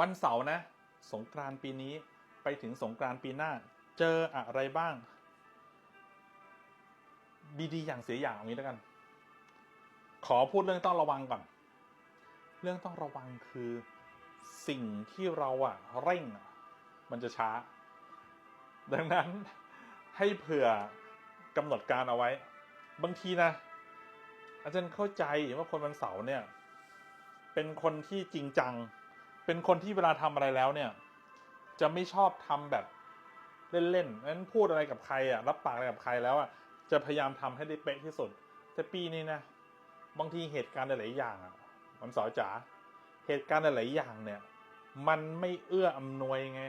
วันเสาร์นะ สงกรานปีนี้ไปถึงสงกรานปีหน้า เจออะไรบ้าง ดีดีอย่างเสียอย่างเอางี้แล้วกัน ขอพูดเรื่องต้องระวังก่อน เรื่องต้องระวังคือสิ่งที่เราอะเร่ง มันจะช้า ดังนั้นให้เผื่อกำหนดการเอาไว้ บางทีนะ อาจารย์เข้าใจว่าคนวันเสาร์เนี่ย เป็นคนที่จริงจัง เป็นคนที่เวลาทำอะไรแล้วเนี่ย จะไม่ชอบทำแบบเล่นๆนั้นพูดอะไรกับใครอะรับปากอะไรกับใครแล้วอะจะพยายามทำให้ได้เป๊ะที่สุด แต่ปีนี้นะบางทีเหตุการณ์หลายๆอย่างอะมันสอจ๋าเหตุการณ์หลายๆอย่างเนี่ย มันไม่เอื้ออำนวยไง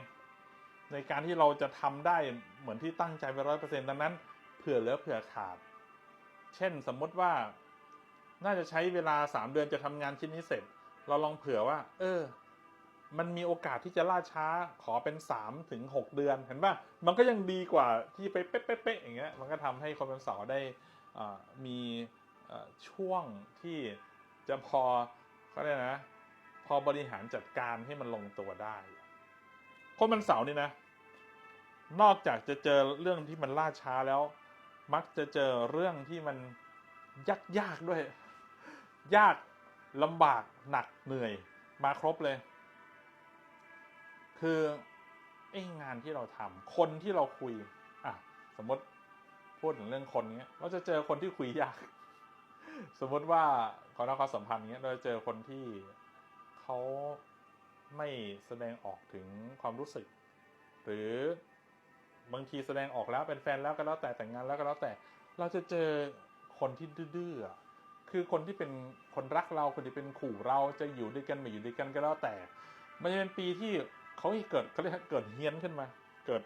ในการที่เราจะทำได้เหมือนที่ตั้งใจไปร้อยเปอร์เซ็นต์ดังนั้นเผื่อเหลือเผื่อขาด เช่นสมมติว่า น่าจะใช้เวลาสามเดือนจะทำงานชิ้นนี้เสร็จ เราลองเผื่อว่า เออ มันมีโอกาสที่จะล่าช้าขอเป็นสามถึงหกเดือนเห็นป่ะมันก็ยังดีกว่าที่ไปเป๊ะๆอย่างเงี้ยมันก็ทำให้คนเป็นเสาร์ได้มีช่วงที่จะพอเขาเรียกนะพอบริหารจัดการให้มันลงตัวได้คนมันเสาร์นี่นะ นอกจากจะเจอเรื่องที่มันล่าช้าแล้ว มักจะเจอเรื่องที่มันยากๆด้วย ยากลำบากหนักเหนื่อยมาครบเลย คือไอ้งานที่เราทำคนที่เราคุย อะ สมมติพูดถึงเรื่องคนเนี้ย เราจะเจอคนที่คุยยาก สมมติว่าขอรักความสัมพันธ์เนี้ย เราจะเจอคนที่เขาไม่แสดงออกถึงความรู้สึก หรือบางทีแสดงออกแล้วเป็นแฟนแล้วก็แล้วแต่แต่งงานแล้วก็แล้วแต่ เราจะเจอคนที่ดื้อคือคนที่เป็นคนรักเราคนที่เป็นขู่เราจะอยู่ด้วยกันไม่อยู่ด้วยกันก็แล้วแต่ มันจะเป็นปีที่ เขาเกิดเขาเรียกเกิดเฮี้ยนขึ้นมา เกิด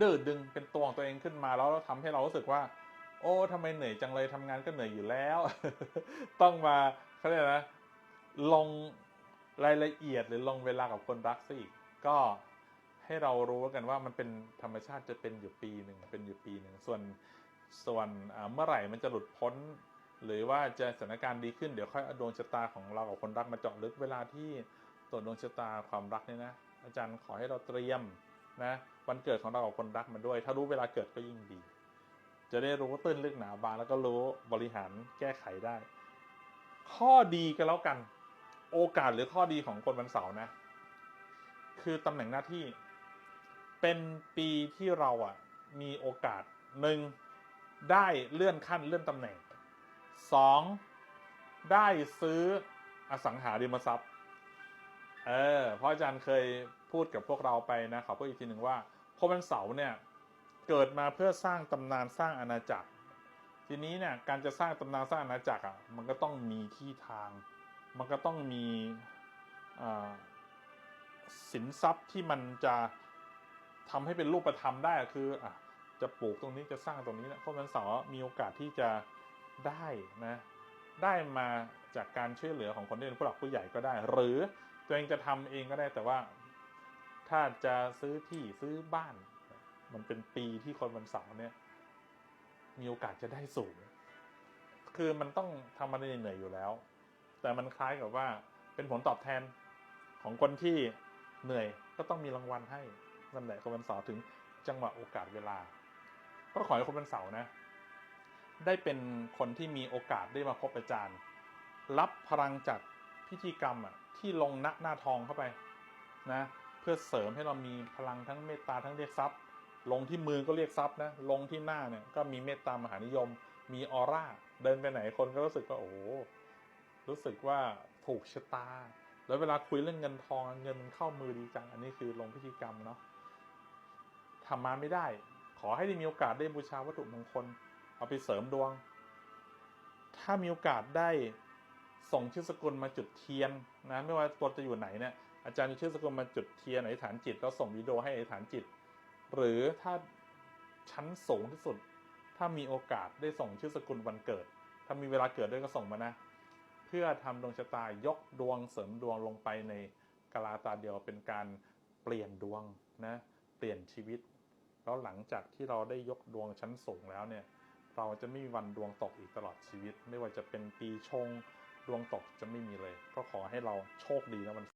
ดื้อดึงเป็นตัวของตัวเองขึ้นมาแล้วทำให้เรารู้สึกว่า โอ้ทำไมเหนื่อยจังเลยทำงานก็เหนื่อยอยู่แล้ว ต้องมาเขาเรียกนะลงรายละเอียดหรือลงเวลากับคนรักซะอีกก็ให้เรารู้กันว่ามันเป็นธรรมชาติจะเป็นอยู่ปีหนึ่งเป็นอยู่ปีหนึ่งส่วนส่วนเมื่อไหร่มันจะหลุดพ้น หรือว่าจะสถานการณ์ดีขึ้นเดี๋ยวค่อยเอาดวงชะตาของเรากับคนรักมาเจาะลึกเวลาที่ ตรวจดวงชะตาความรักเนี่ยนะอาจารย์ขอให้เราเตรียมนะวันเกิดของเรากับคนรักมาด้วย ถ้ารู้เวลาเกิดก็ยิ่งดี จะได้รู้ตื้นลึกหนาบางแล้วก็รู้บริหารแก้ไขได้ ข้อดีก็แล้วกัน โอกาสหรือข้อดีของคนวันเสาร์นะ คือตำแหน่งหน้าที่เป็นปีที่เราอะมีโอกาสหนึ่งได้เลื่อนขั้นเลื่อนตำแหน่งสองได้ซื้ออสังหาริมทรัพย์ เออเพราะอาจารย์เคยพูดกับพวกเราไปนะขอพูดอีกทีหนึ่งว่าคนวันเสาร์เนี่ยเกิดมาเพื่อสร้างตำนานสร้างอาณาจักร ทีนี้เนี่ยการจะสร้างตำนานสร้างอาณาจักรอะมันก็ต้องมีที่ทาง มันก็ต้องมีอ่าสินทรัพย์ที่มันจะทำให้เป็นรูปธรรมได้คืออะจะปลูกตรงนี้จะสร้างตรงนี้นะคนวันเสาร์มีโอกาสที่จะได้นะได้มาจากการช่วยเหลือของคนที่เป็นผู้หลักผู้ใหญ่ก็ได้ หรือ ตัวเองจะทำเองก็ได้แต่ว่า ถ้าจะซื้อที่ซื้อบ้าน มันเป็นปีที่คนวันเสาร์เนี่ย มีโอกาสจะได้สูง คือมันต้องทำมันเหนื่อยอยู่แล้ว แต่มันคล้ายกับว่าเป็นผลตอบแทนของคนที่เหนื่อยก็ต้องมีรางวัลให้นั่นแหละคนวันเสาร์ถึงจังหวะโอกาสเวลา ก็ขอให้คนวันเสาร์นะ ได้เป็นคนที่มีโอกาสได้มาพบอาจารย์ รับพลังจาก พิธีกรรมอะที่ลงณหน้าทองเข้าไปนะเพื่อเสริมให้เรามีพลังทั้งเมตตาทั้งเรียกทรัพย์ ลงที่มือก็เรียกทรัพย์นะลงที่หน้าเนี่ยก็มีเมตตามหานิยม มีออร่าเดินไปไหนคนก็รู้สึกว่าโอ้รู้สึกว่าถูกชะตา แล้วเวลาคุยเรื่องเงินทองเงินมันเข้ามือดีจัง อันนี้คือลงพิธีกรรมเนาะทำมาไม่ได้ ขอให้ได้มีโอกาสได้บูชาวัตถุมงคล เอาไปเสริมดวง ถ้ามีโอกาสได้ ส่งชื่อสกุลมาจุดเทียนนะไม่ว่าตัวจะอยู่ไหนเนี่ยอาจารย์มีชื่อสกุลมาจุดเทียนอธิษฐานจิตแล้วส่งวิดีโอให้อธิษฐานจิต หรือถ้าชั้นสูงที่สุด ถ้ามีโอกาสได้ส่งชื่อสกุลวันเกิด ถ้ามีเวลาเกิดด้วยก็ส่งมานะ เพื่อทำดวงชะตายกดวงเสริมดวงลงไปในกลาตาเดียวเป็นการเปลี่ยนดวงนะเปลี่ยนชีวิต แล้วหลังจากที่เราได้ยกดวงชั้นสูงแล้วเนี่ยเราจะไม่มีวันดวงตกอีกตลอดชีวิต ไม่ว่าจะเป็นปีชง ดวงตกจะไม่มีเลย ก็ขอให้เราโชคดีนะวัน